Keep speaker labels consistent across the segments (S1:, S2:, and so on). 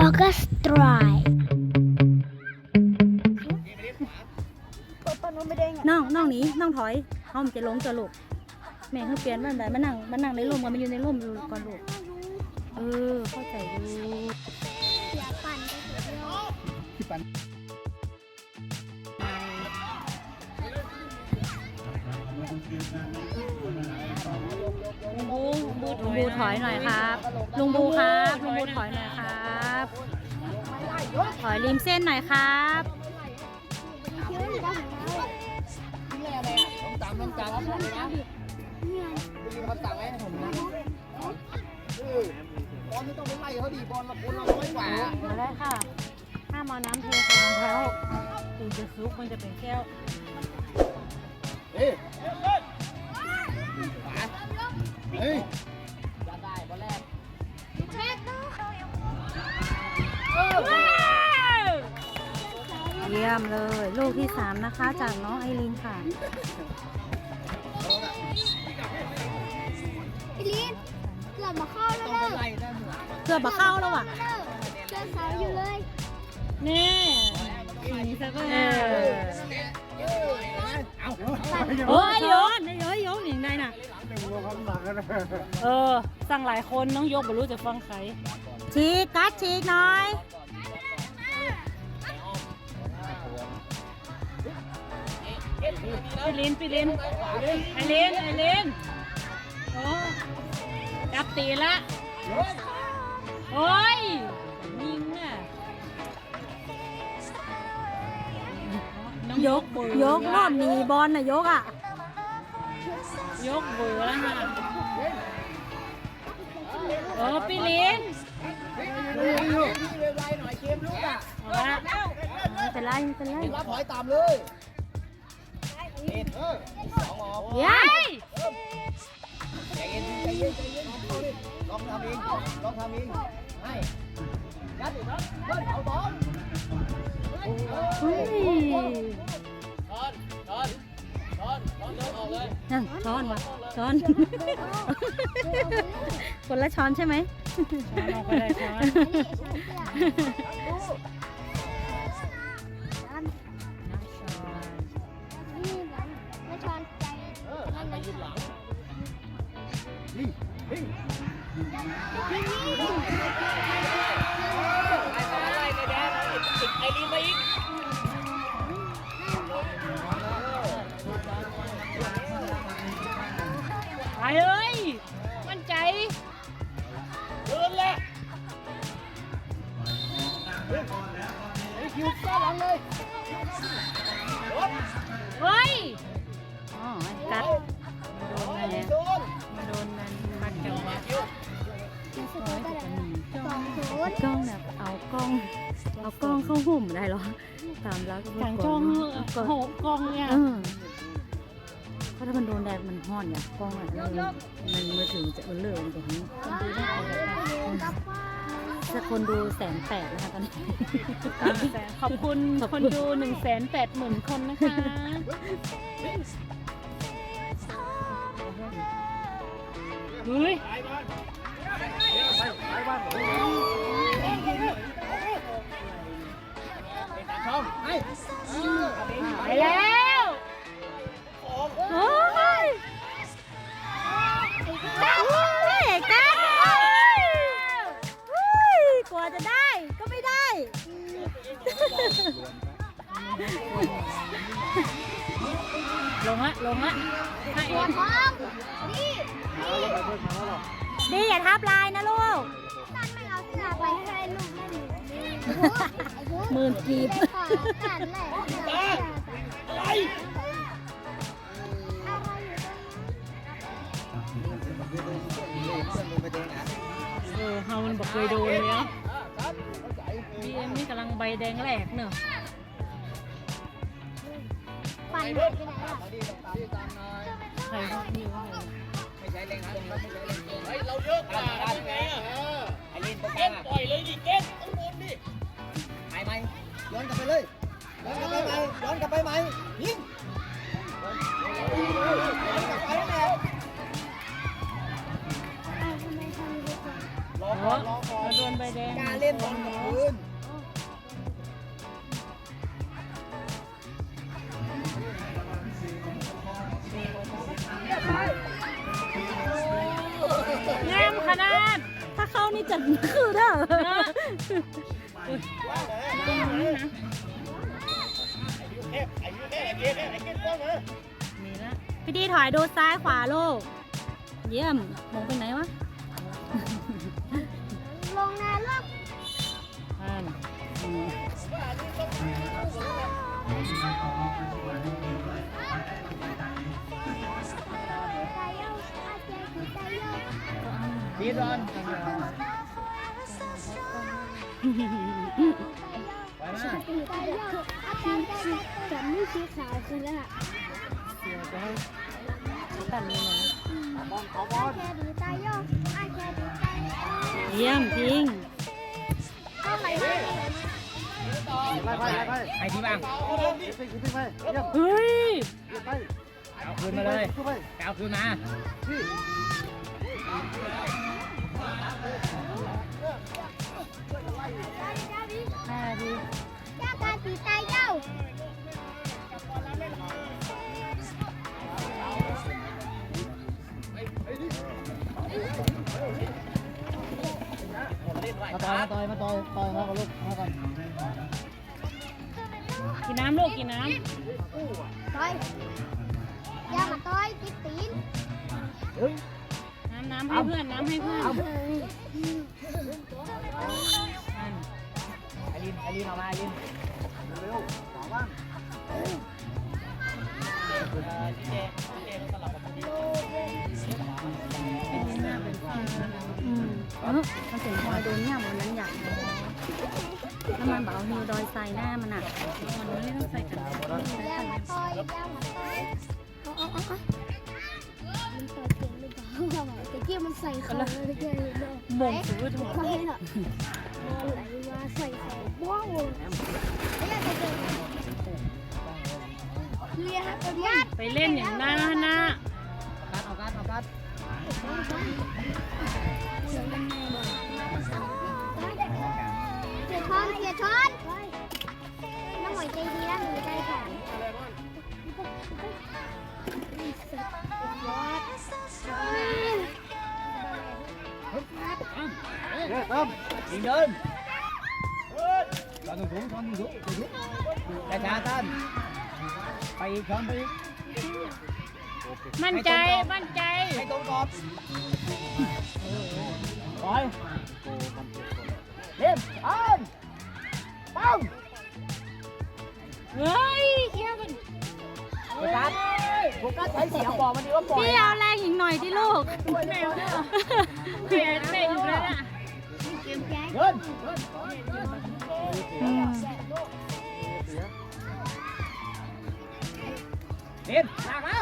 S1: ออกัสตราย
S2: น้องน้องหนี้น้องถอยเขามันจะลงจะลูกแม่เขาเปลี่ยนบ้านใดมานั่งมานั่งในร่มกันมาอยู่ในร่มอยู่ก่อนลูกเออเข้าใจอยู่
S1: อย่าปั่นไปเถอะ
S2: ลุงบูลุงบูถอยหน่อยครับ ลุงบูครับลุงบูถอยหน่อยครับ ถอยริมเส้นหน่อยครับ
S1: คิ้วหรือเปล่า
S3: ต้องตามต้องตามครับผมนะได้ยินคำสั่งไหมผมนะเออบอลไม่ต้องไปไล่เขาดีบอลเราคนเราน้อยกว่า
S2: มาได้ค่ะห้ามเอาน้ำเทใส่รองเท้าถึงจะซุกมันจะเป็นแก้ว
S3: เฮ้ยขวาเฮ้ย
S2: ยี่ยมเลย ลูกที่สามนะคะ จากน้องไอรินค่ะ
S1: พี่ลินเกือบมาเข้าแล้ว
S3: ต้อง
S1: เด้
S3: ไป
S1: อ
S3: ไล่ได้เหมือน
S2: เกือบมาเข้าแล้วอะ
S1: เจอสาวอยู่เลย
S2: นี่ขิงซะก็เออ
S3: เอา
S2: โอ้ยโยนโยนโยนอย่างไรน่ะเออ สั่งหลายคนน้องยกไม่รู้จะฟังใคร ชีกกัดชีกหน่อย พี่ลินพี่ลินไอลินไอลินโอ้จับตีละโอ้ยยิงน่ะยกยกรอบมีบอลน่ะยกอะ ยกเบอร์แล้วฮะโอ้พี่ลิน
S3: ไล่หน่อยเกมลูกอะ
S2: เอาละไม่เป็นไรไม่เป็นไร
S3: รับถอยตามเลย
S2: ยัย
S3: ใจเย็นใจเย็นใจเย็นลองทำเองลองทำเองให้ยัดอีกครับเพิ่มเอาบอล
S2: เฮ้ย
S3: ช้อนช้อนช้อนช้อนเดินออกเลย
S2: นั่นช้อนวะช้อนคนละช้อนใช่ไหมช้อนเอาไปเลยช้อน
S3: หุ่ม
S2: ได้
S3: เห
S1: รอ
S2: ตามแล้วก็
S4: ทางช่อง
S2: ก็
S4: โหกล้องเนี่ย
S2: เออเพราะถ้ามันโดนแดดมันห้อนเนี่ยกล้องอะเออมันมือถือมันจะเออเลอะมันจะนี้
S1: กับว่า
S2: จะคนดูแสนแปดนะคะตอนนี้
S4: ขอบคุณ
S2: ขอบ
S4: ค
S2: คุณ
S4: นดูหนึ่งแสนแปดหมื่นคนนะคะเฮ้ย
S3: ช่องไอ้
S4: ไปแล้ว
S2: โอ้ยเฮ้ยกันเฮ้ยกว่าจะได้ก็ไม่ได้
S4: ลงละลงละให้
S1: ปวดท้องนี่
S2: ดีอย่าทับลายนะลูก
S1: ตันไม่เอาเสื้อไปให้ลูกเล่นนี่ไอ้บุ๊
S2: หมื่นกีบ
S1: ข อกันแหละอะไร
S4: เออเฮามันบอกเคยโดนเลยเนาะบีเอ็มนี่กำลังใบแดงแหลกเนอะ
S1: ปั่นไปไหนล่ะ
S4: ใครวะนี่วะ
S3: ไม่ใช้แรงนะไม่ใช้แรงเฮ้ยเราเยอะกว่าไงอ้ลินตรงกลางปล่อยเลยดิเก็บ เลยย้อนกลับไปไหมย้อนกลับไปไหมยิงย้อนกลับไปแน่
S1: เอาทำไมทำดีกว่า
S3: รออก่อนรอก่อน
S4: เราโดนใบแดง
S3: กล้าเล่นบอลกับพื้นเรียบร้อย
S4: งามขนาด ถ้าเข้านี่จะคือเด้อ
S3: มี
S4: ละพี่ดีถอยดูซ้ายขวาลูก เยี่ยมมองไปไหนวะ
S1: ลงนาลูก
S4: อ่าน
S3: ดีดอน ไปมา
S1: คือตายเย้าอาเจียคือจำไม่สีขาวคือแล้วอะ
S4: เสียใจตัดเลยนะ
S3: บอลขอบอล
S1: เยี่ย
S4: มจริง
S1: ก็ไหลมา
S3: ไปไปไปไปที่บ้างไปไปไปเยี่ยม
S4: เฮ้ย
S3: เอาคืนมาเลยเอาคืนมา
S4: ห้าดี
S1: เจ้าการสีตายเย้า
S3: มาต่อยมาต่อยมาต่อยต่อยมากับลูกมาก่อน
S4: กินน้ำลูกกินน้
S1: ต่อยอย่ามาต่อยติดตีน
S3: เฮ้ยำ
S4: น้ำน้ำให้เพื่อนน้ำให้เพื่อน
S3: ไอรินไอรินอกมาลินเร็วสองบ้าง
S4: เป็นหน้าเป็นฟ้าอืมเออมันถึงพลอยโดนเนี่ยมันนั้นอย่างแล้วมันเอาฮิวดอยใส่หน้ามันอะมันไม่ต้องใส่กัน
S1: อย่ามาต่อยอย่ามาต่เอาเอาเอาเอามันต่อยเก่งหรือเปล่าทำไมตะกี้มันใส่เขาเลยเก่งเลยเนาะ
S4: มงซื้อถูก
S1: ไม่หรอก ไหลมาใส่าบ้องลยไม่อยากจะเจอเลียฮะตัวยัด
S4: ไปเล่นอย่างหน้าหน้า
S3: กัดเอากัดเอากัด
S1: เสียช้อนเสียช้อนน้องหมวยใจดีนะหนูใจแข็ง
S3: เฮ้ยเติม ยิงเดินตอนสูงตอนสูงสูงช้าช้าตันไปอีกช้อนไปอีก
S4: มั่นใจ มั่นใจ
S3: ให้ตรงกรอบปล่อยเล่นอันปัง
S4: เฮ้ยเคี้ยวกัน
S3: โฟกัสโฟกัสใช้เสียงบอกมันดีว่าปล่อย
S4: พี่เอาแรงอีกหน่อยที่ลูกแมวเนี่ยเสียเตะอยู่แล้วน่ะ
S1: เดิ
S3: น
S4: อืม
S3: เล่นลากมา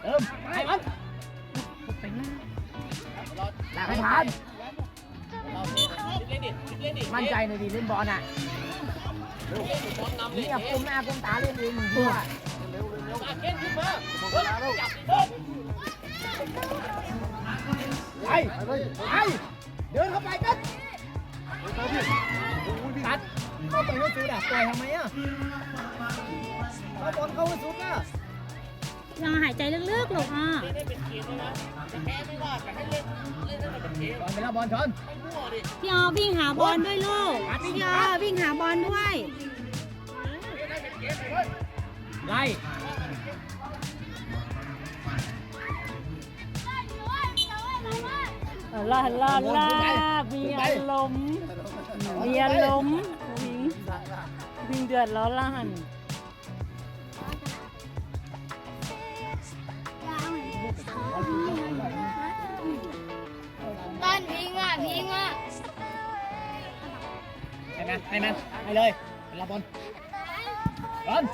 S3: เติมให้มันลากให้ผ่านมั่นใจในอยดีเล่นบอลอะนี่กับกุมหน้ากุมตาเล่นเองมึงด้วยไปไปไปเดินเข้าไปกัน ตัดเข้าไปให้สุดอะปล่อยทำไมอะเอาบอลเข้าให้สุดอะ
S4: ยังหายใจลึกๆลูกอะ
S3: บอลไปแล้วบอลชน
S4: พี่ออวิ่งหาบอลด้วยลูกพี่ออวิ่งหาบอลด้วย
S3: ไล่
S4: ลาลาลามีอารมณ์มีอารมณ์วิ่งวิ่งเดือดร้อนละหัน
S1: ต้นพิงอะพิงอะ
S3: ให้มันให้มันให้เลยไปรับบอลบอล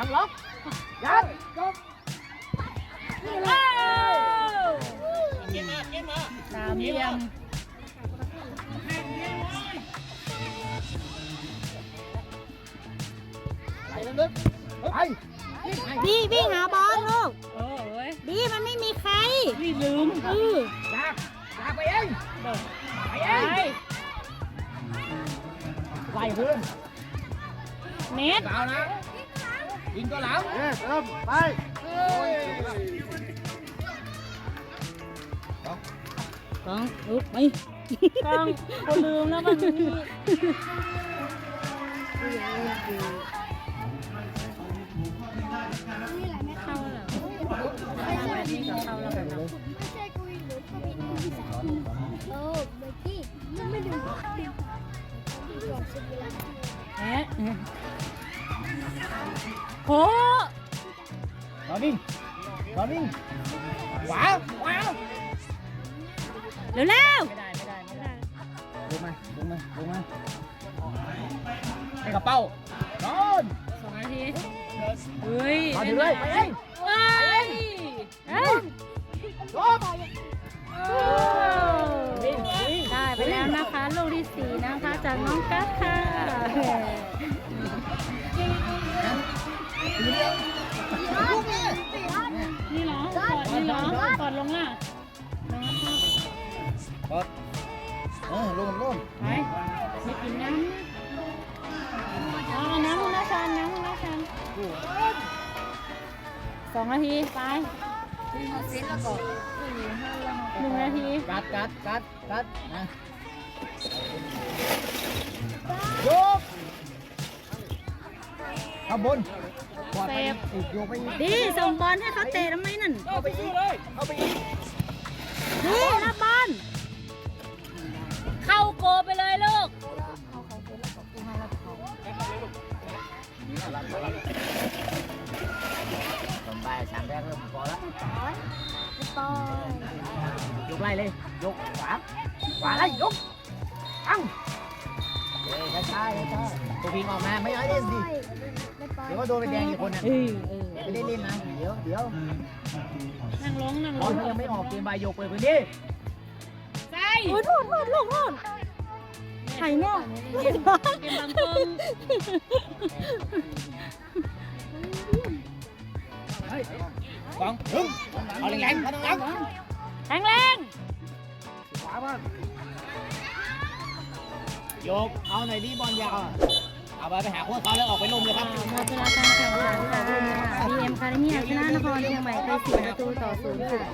S3: ยังล็อกยังจบ
S4: นี่เลยเกมมาเกมมาตามเรียง
S3: ไปลึกๆไป
S4: บีวิ่งหาบอลลูก
S3: โอ้
S4: ย
S2: บีมันไม่มีใคร
S4: บีลืม
S2: เออ
S3: ลากลากไปเองไปเองไปเพื่อน
S4: เน็ต
S3: เอานะ ยิงตัวหลังเริ่มไป
S2: ต้องลุกไป
S4: กล้องคนลืมแล้วมันมี
S1: นี่แหละ แม่
S2: เข้าแล้วแบบนี้ก็เข้าแล้วแบบนั้น
S1: ไม่ใช่กุยหรือกุยที่สามเออเบกกี้ยังไม่ดึงก่อนสิบเวลา
S4: เอ๊ะโห
S3: รอนิ่งรอนิ่งขวาขวา
S4: เร็วเร็ว
S3: ไม่ได้ไม่ได้ไม่ได้ลงมาลงมาลงมาให้กับเป้าโดน
S4: สองนาทีเฮ้ย
S3: เอาดีเลยไปเอง
S4: ว้าย
S2: เอ้ย
S3: จบ
S4: โอ้
S3: วิ่งวิ่ง
S2: ได้ไปแล้วนะคะลูกที่สี่นะคะจากน้องกั๊กค่ะ
S4: อกอดลงล่ะ
S3: กดเออลงลง
S4: ไปไม่กินน้ำนะเอาน้ำนะชันน้ำนะชันสองนาทีไปหนึ่งนาที
S3: กัดกัดกัดกัดนะยก ข้างบนกดไปอีกโยกไปอีก
S2: ดีส่งบอลให้เขาเตะทำไมนั่น
S3: เข้าไปอีกเลยเข้าไปอีก
S2: ดีรับบอล
S4: เข้าโกไปเลยลูก
S3: ตรงไปสามแรกเริ่มพอแล้ว
S1: ต่อย
S3: ยกไล่เลยยกขวาขวาไล่ยกอังเอ้ยช้าช้าช้าตัวพิงออกมาไม่เอาเล่นดิ
S1: ไม่ต่อย
S3: เดี๋ยวก็โดนไปแดงอีกคนน่ะ
S4: เออเออ
S3: ไม่ได้เล่นนะเดี๋ยวเดี๋ยว
S4: นั่งลงนั่ง
S3: บ
S4: ล
S3: อล
S4: ง
S3: เขายังไม่ออกเกมบายยกเปิดพื้นที่
S4: ใส่
S2: โอ้ยโทษโทษลูกโทษไข่งอก
S4: เก็บบางกง
S3: กองถึงเอาแรงๆมาตรงหลัง
S4: แข็งแรง
S3: ขวาบ้างยกเอาหน่อยดิบอลยาวอะเอา ไปไปหาพวกเขาแล้วออกไปลมเลยครับ
S2: หมดเวลาการแข่งขันค่ะ BM คาเดเมียชนะนครเชียงใหม่ไป4ประตูต่อศูนย์ค่ะ